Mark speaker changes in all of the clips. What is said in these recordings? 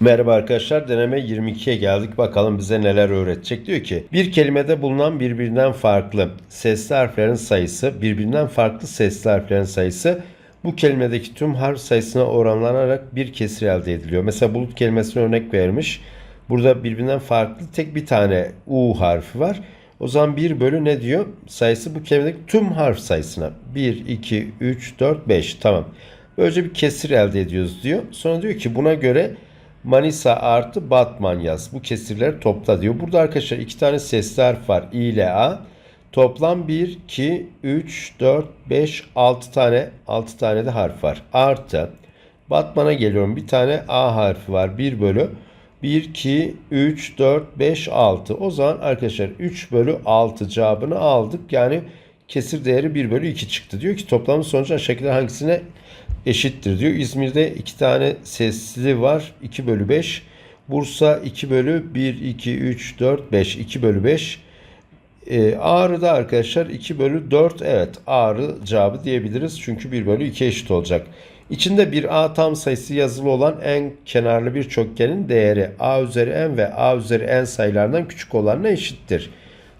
Speaker 1: Merhaba arkadaşlar deneme 22'ye geldik bakalım bize neler öğretecek diyor ki bir kelimede bulunan birbirinden farklı sesli harflerin sayısı birbirinden farklı sesli harflerin sayısı bu kelimedeki tüm harf sayısına oranlanarak bir kesir elde ediliyor. Mesela bulut kelimesine örnek vermiş. Burada birbirinden farklı tek bir tane U harfi var. O zaman 1 bölü ne diyor? Sayısı bu kelimedeki tüm harf sayısına. 1, 2, 3, 4, 5 tamam. Böylece bir kesir elde ediyoruz diyor. Sonra diyor ki buna göre Manisa artı Batman yaz. Bu kesirleri topla diyor. Burada arkadaşlar iki tane sesli harf var. İ ile A. Toplam 1, 2, 3, 4, 5, 6 tane 6 tane de harf var. Artı Batman'a geliyorum. Bir tane A harfi var. 1 bölü 1, 2, 3, 4, 5, 6. O zaman arkadaşlar 3 bölü 6 cevabını aldık. Yani kesir değeri 1 bölü 2 çıktı. Diyor ki toplamın sonucu aşağıdakiler hangisine eşittir diyor. İzmir'de iki tane sesli var. 2 bölü 5. Bursa 2 bölü 1, 2, 3, 4, 5. 2 bölü 5. Ee, Ağrı'da arkadaşlar 2 bölü 4. Evet Ağrı cevabı diyebiliriz. Çünkü 1 bölü 2 eşit olacak. İçinde bir A tam sayısı yazılı olan en kenarlı bir çokgenin değeri A üzeri n ve A üzeri n sayılarından küçük olanına eşittir.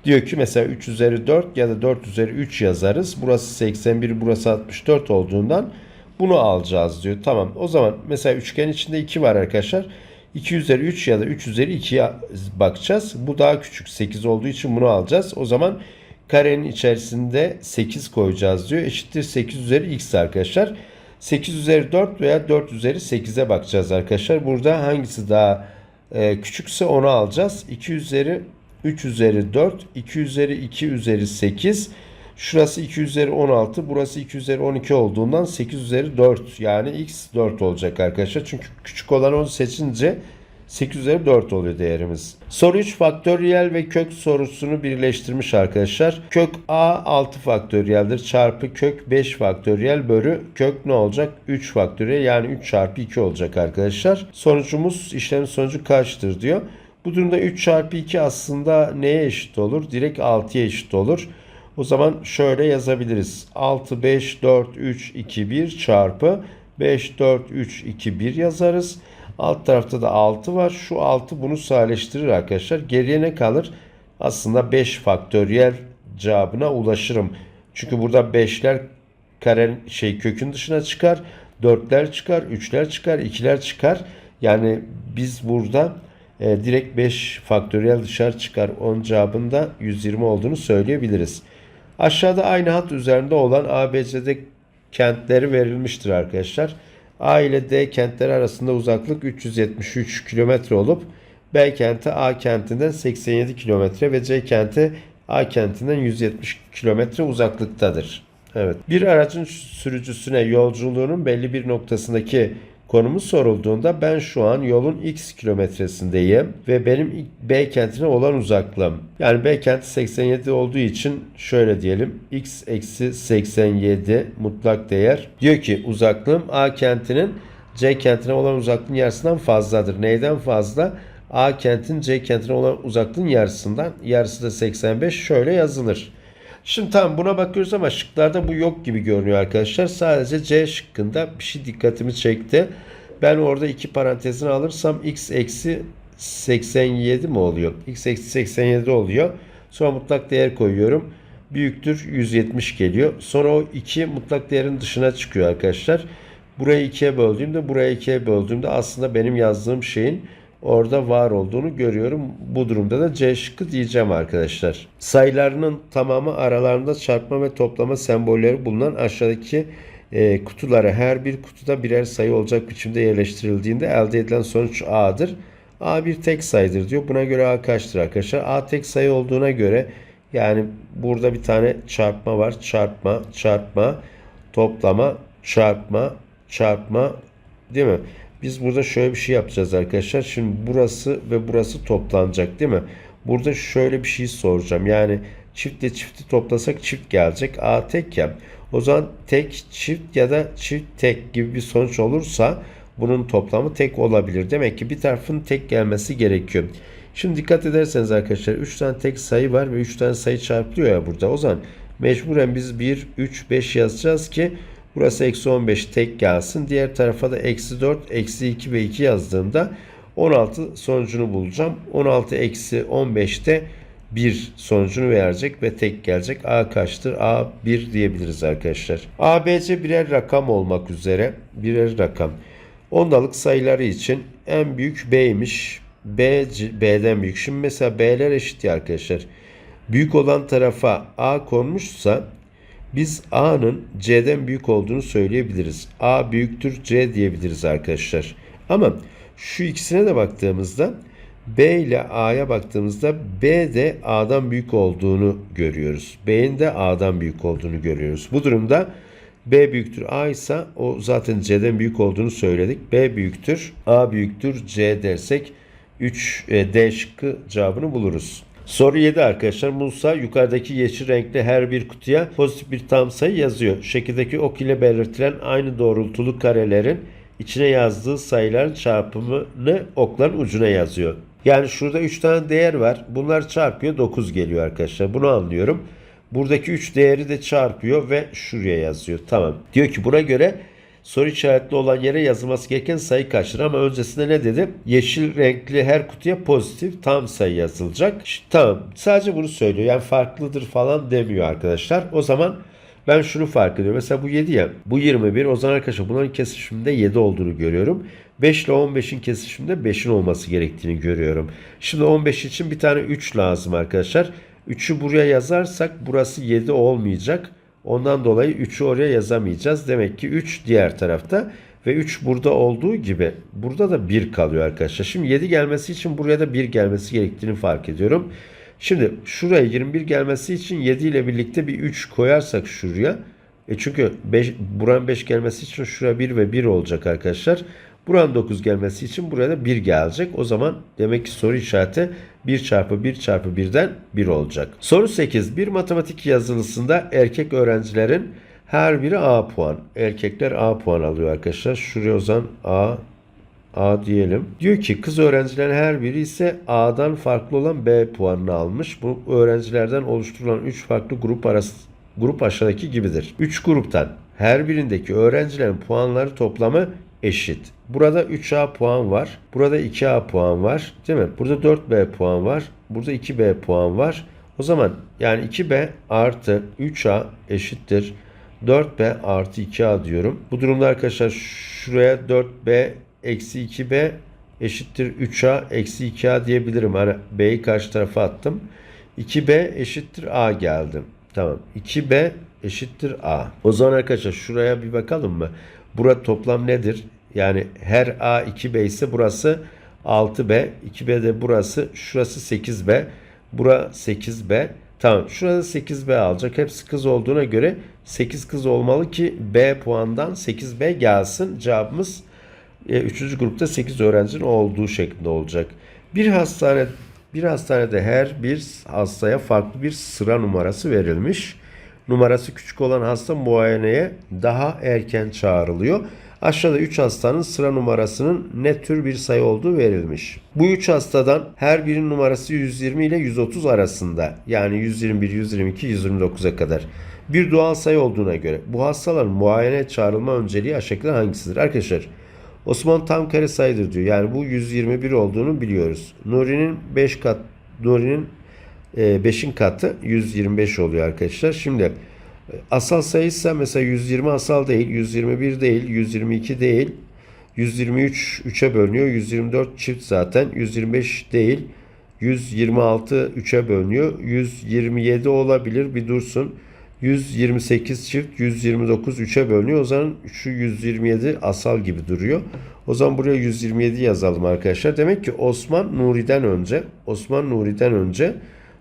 Speaker 1: Diyor ki mesela 3 üzeri 4 ya da 4 üzeri 3 yazarız. Burası 81, burası 64 olduğundan bunu alacağız diyor. Tamam o zaman mesela üçgen içinde 2 var arkadaşlar. 2 üzeri 3 ya da 3 üzeri 2'ye bakacağız. Bu daha küçük 8 olduğu için bunu alacağız. O zaman karenin içerisinde 8 koyacağız diyor. Eşittir 8 üzeri x arkadaşlar. 8 üzeri 4 veya 4 üzeri 8'e bakacağız arkadaşlar. Burada hangisi daha e, küçükse onu alacağız. 2 üzeri 3 üzeri 4, 2 üzeri 2 üzeri 8. Şurası 2 üzeri 16, burası 2 üzeri 12 olduğundan 8 üzeri 4 yani x 4 olacak arkadaşlar. Çünkü küçük olan onu seçince 8 üzeri 4 oluyor değerimiz. Soru 3 faktöriyel ve kök sorusunu birleştirmiş arkadaşlar. Kök a 6 faktöriyeldir çarpı kök 5 faktöriyel bölü kök ne olacak? 3 faktöriyel yani 3 çarpı 2 olacak arkadaşlar. Sonucumuz işlemin sonucu kaçtır diyor. Bu durumda 3 çarpı 2 aslında neye eşit olur? Direkt 6'ya eşit olur. O zaman şöyle yazabiliriz. 6, 5, 4, 3, 2, 1 çarpı 5, 4, 3, 2, 1 yazarız. Alt tarafta da 6 var. Şu 6 bunu sadeleştirir arkadaşlar. Geriye ne kalır? Aslında 5 faktöriyel cevabına ulaşırım. Çünkü burada 5'ler karen şey kökün dışına çıkar. 4'ler çıkar, 3'ler çıkar, 2'ler çıkar. Yani biz burada e, direkt 5 faktöriyel dışarı çıkar. 10 cevabında 120 olduğunu söyleyebiliriz. Aşağıda aynı hat üzerinde olan ABCD kentleri verilmiştir arkadaşlar. A ile D kentleri arasında uzaklık 373 kilometre olup B kenti A kentinden 87 kilometre ve C kenti A kentinden 170 kilometre uzaklıktadır. Evet. Bir aracın sürücüsüne yolculuğunun belli bir noktasındaki konumu sorulduğunda ben şu an yolun x kilometresindeyim ve benim B kentine olan uzaklığım. Yani B kenti 87 olduğu için şöyle diyelim x eksi 87 mutlak değer. Diyor ki uzaklığım A kentinin C kentine olan uzaklığın yarısından fazladır. Neyden fazla? A kentin C kentine olan uzaklığın yarısından. Yarısı da 85 şöyle yazılır. Şimdi tamam buna bakıyoruz ama şıklarda bu yok gibi görünüyor arkadaşlar. Sadece C şıkkında bir şey dikkatimi çekti. Ben orada iki parantezini alırsam x eksi 87 mi oluyor? x eksi 87 oluyor. Sonra mutlak değer koyuyorum. Büyüktür 170 geliyor. Sonra o 2 mutlak değerin dışına çıkıyor arkadaşlar. Burayı 2'ye böldüğümde buraya 2'ye böldüğümde aslında benim yazdığım şeyin orada var olduğunu görüyorum. Bu durumda da C şıkkı diyeceğim arkadaşlar. Sayılarının tamamı aralarında çarpma ve toplama sembolleri bulunan aşağıdaki e, kutulara her bir kutuda birer sayı olacak biçimde yerleştirildiğinde elde edilen sonuç A'dır. A bir tek sayıdır diyor. Buna göre A kaçtır arkadaşlar? A tek sayı olduğuna göre yani burada bir tane çarpma var. Çarpma, çarpma, toplama, çarpma, çarpma değil mi? Biz burada şöyle bir şey yapacağız arkadaşlar. Şimdi burası ve burası toplanacak değil mi? Burada şöyle bir şey soracağım. Yani çiftle çifti toplasak çift gelecek. A tek ya. O zaman tek çift ya da çift tek gibi bir sonuç olursa bunun toplamı tek olabilir. Demek ki bir tarafın tek gelmesi gerekiyor. Şimdi dikkat ederseniz arkadaşlar 3 tane tek sayı var ve 3 tane sayı çarpılıyor ya burada. O zaman mecburen biz 1, 3, 5 yazacağız ki Burası eksi 15 tek gelsin. Diğer tarafa da eksi 4, eksi 2 ve 2 yazdığımda 16 sonucunu bulacağım. 16 eksi 15'te 1 sonucunu verecek ve tek gelecek. A kaçtır? A 1 diyebiliriz arkadaşlar. A, B, C birer rakam olmak üzere. Birer rakam. Ondalık sayıları için en büyük B'ymiş. B, B'den büyük. Şimdi mesela B'ler eşit ya arkadaşlar. Büyük olan tarafa A konmuşsa biz A'nın C'den büyük olduğunu söyleyebiliriz. A büyüktür C diyebiliriz arkadaşlar. Ama şu ikisine de baktığımızda B ile A'ya baktığımızda B de A'dan büyük olduğunu görüyoruz. B'nin de A'dan büyük olduğunu görüyoruz. Bu durumda B büyüktür A ise o zaten C'den büyük olduğunu söyledik. B büyüktür A büyüktür C dersek 3 e, D şıkkı cevabını buluruz. Soru 7 arkadaşlar. Musa yukarıdaki yeşil renkli her bir kutuya pozitif bir tam sayı yazıyor. Şekildeki ok ile belirtilen aynı doğrultulu karelerin içine yazdığı sayıların çarpımını okların ucuna yazıyor. Yani şurada 3 tane değer var. Bunlar çarpıyor 9 geliyor arkadaşlar. Bunu anlıyorum. Buradaki 3 değeri de çarpıyor ve şuraya yazıyor. Tamam. Diyor ki buna göre soru işaretli olan yere yazılması gereken sayı kaçtır? Ama öncesinde ne dedi? Yeşil renkli her kutuya pozitif tam sayı yazılacak. Ş- Tamam. Sadece bunu söylüyor. Yani farklıdır falan demiyor arkadaşlar. O zaman ben şunu fark ediyorum. Mesela bu 7 ya. Bu 21. O zaman arkadaşlar bunların kesişiminde 7 olduğunu görüyorum. 5 ile 15'in kesişiminde 5'in olması gerektiğini görüyorum. Şimdi 15 için bir tane 3 lazım arkadaşlar. 3'ü buraya yazarsak burası 7 olmayacak. Ondan dolayı 3'ü oraya yazamayacağız. Demek ki 3 diğer tarafta ve 3 burada olduğu gibi burada da 1 kalıyor arkadaşlar. Şimdi 7 gelmesi için buraya da 1 gelmesi gerektiğini fark ediyorum. Şimdi şuraya 21 gelmesi için 7 ile birlikte bir 3 koyarsak şuraya. E çünkü 5, buranın 5 gelmesi için şuraya 1 ve 1 olacak arkadaşlar. Buranın 9 gelmesi için buraya da 1 gelecek. O zaman demek ki soru işareti 1 çarpı 1 çarpı 1'den 1 olacak. Soru 8. Bir matematik yazılısında erkek öğrencilerin her biri A puan. Erkekler A puan alıyor arkadaşlar. Şuraya o zaman A A diyelim. Diyor ki kız öğrencilerin her biri ise A'dan farklı olan B puanını almış. Bu öğrencilerden oluşturulan 3 farklı grup arası grup aşağıdaki gibidir. 3 gruptan her birindeki öğrencilerin puanları toplamı eşit. Burada 3A puan var. Burada 2A puan var. Değil mi? Burada 4B puan var. Burada 2B puan var. O zaman yani 2B artı 3A eşittir 4B artı 2A diyorum. Bu durumda arkadaşlar şuraya 4B eksi 2B eşittir 3A eksi 2A diyebilirim. Hani B'yi karşı tarafa attım. 2B eşittir A geldim. Tamam. 2B eşittir A. O zaman arkadaşlar şuraya bir bakalım mı? Burada toplam nedir? Yani her A 2B ise burası 6B. 2B de burası. Şurası 8B. Bura 8B. Tamam. Şurada 8B alacak. Hepsi kız olduğuna göre 8 kız olmalı ki B puandan 8B gelsin. Cevabımız e, üçüncü grupta 8 öğrencinin olduğu şeklinde olacak. Bir hastane bir hastanede her bir hastaya farklı bir sıra numarası verilmiş. Numarası küçük olan hasta muayeneye daha erken çağrılıyor. Aşağıda 3 hastanın sıra numarasının ne tür bir sayı olduğu verilmiş. Bu 3 hastadan her birinin numarası 120 ile 130 arasında. Yani 121, 122, 129'a kadar. Bir doğal sayı olduğuna göre bu hastaların muayene çağrılma önceliği aşağıdakilerden hangisidir? Arkadaşlar Osman tam kare sayıdır diyor. Yani bu 121 olduğunu biliyoruz. Nuri'nin 5 kat Nuri'nin 5'in katı 125 oluyor arkadaşlar. Şimdi e, asal sayıysa mesela 120 asal değil, 121 değil, 122 değil. 123 3'e bölünüyor. 124 çift zaten. 125 değil. 126 3'e bölünüyor. 127 olabilir. Bir dursun. 128 çift 129 3'e bölünüyor. O zaman şu 127 asal gibi duruyor. O zaman buraya 127 yazalım arkadaşlar. Demek ki Osman Nuri'den önce Osman Nuri'den önce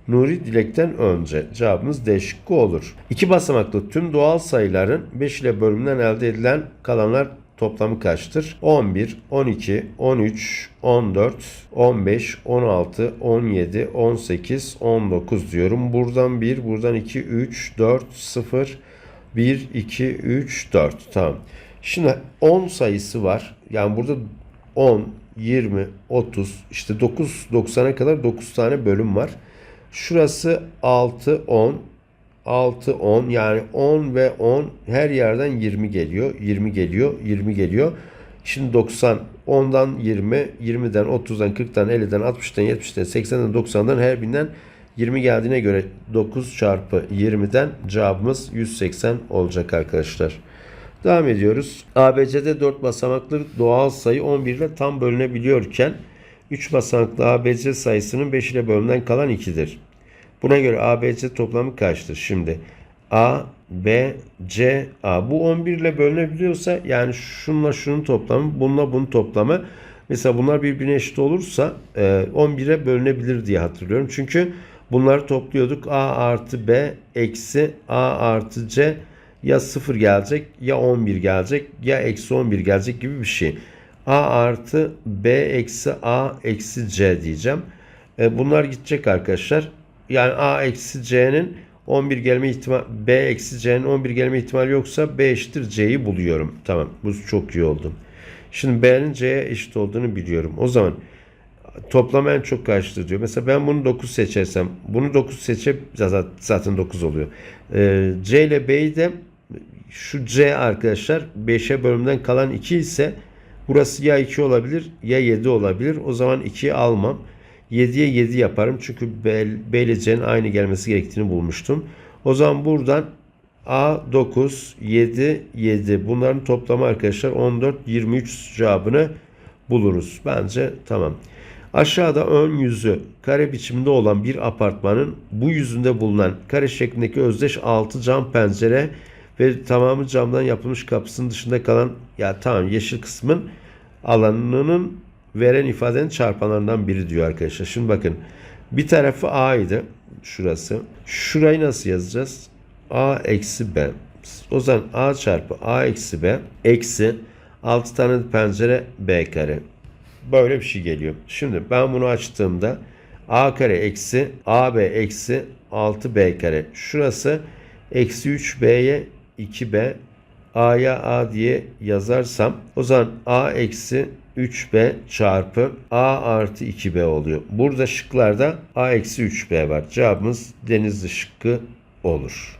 Speaker 1: Nuri Dilek'ten önce cevabımız D şıkkı olur. İki basamaklı tüm doğal sayıların 5 ile bölümünden elde edilen kalanlar toplamı kaçtır? 11, 12, 13, 14, 15, 16, 17, 18, 19 diyorum. Buradan 1, buradan 2, 3, 4, 0, 1, 2, 3, 4. Tamam. Şimdi 10 sayısı var. Yani burada 10, 20, 30, işte 9, 90'a kadar 9 tane bölüm var. Şurası 6, 10, 6, 10 yani 10 ve 10 her yerden 20 geliyor. 20 geliyor, 20 geliyor. Şimdi 90 10'dan 20, 20'den 30'dan 40'tan 50'den 60'tan 70'ten 80'den 90'dan her birinden 20 geldiğine göre 9 çarpı 20'den cevabımız 180 olacak arkadaşlar. Devam ediyoruz. ABC'de 4 basamaklı doğal sayı 11 ile tam bölünebiliyorken 3 basamaklı ABC sayısının 5 ile bölümden kalan 2'dir. Buna göre ABC toplamı kaçtır? Şimdi A, B, C, A. Bu 11 ile bölünebiliyorsa yani şunla şunun toplamı, bununla bunun toplamı. Mesela bunlar birbirine eşit olursa e, 11'e bölünebilir diye hatırlıyorum. Çünkü bunları topluyorduk. A artı B eksi A artı C ya 0 gelecek ya 11 gelecek ya eksi 11 gelecek gibi bir şey. A artı B eksi A eksi C diyeceğim. E, bunlar gidecek arkadaşlar. Yani A eksi C'nin 11 gelme ihtimal B eksi C'nin 11 gelme ihtimali yoksa B eşittir C'yi buluyorum. Tamam bu çok iyi oldu. Şimdi B'nin C'ye eşit olduğunu biliyorum. O zaman toplam en çok kaçtır diyor. Mesela ben bunu 9 seçersem bunu 9 seçip zaten, zaten 9 oluyor. Ee, C ile B'yi de şu C arkadaşlar 5'e bölümden kalan 2 ise burası ya 2 olabilir ya 7 olabilir. O zaman 2'yi almam. 7'ye 7 yaparım. Çünkü B, ile C'nin aynı gelmesi gerektiğini bulmuştum. O zaman buradan A 9, 7, 7. Bunların toplamı arkadaşlar 14, 23 cevabını buluruz. Bence tamam. Aşağıda ön yüzü kare biçimde olan bir apartmanın bu yüzünde bulunan kare şeklindeki özdeş 6 cam pencere ve tamamı camdan yapılmış kapısının dışında kalan ya tamam yeşil kısmın alanının veren ifadenin çarpanlarından biri diyor arkadaşlar. Şimdi bakın bir tarafı A idi şurası. Şurayı nasıl yazacağız? A eksi B. O zaman A çarpı A eksi B eksi 6 tane pencere B kare. Böyle bir şey geliyor. Şimdi ben bunu açtığımda A kare eksi AB eksi 6B kare. Şurası eksi 3B'ye 2B A'ya A diye yazarsam o zaman A eksi 3B çarpı A artı 2B oluyor. Burada şıklarda A eksi 3B var. Cevabımız denizli şıkkı olur.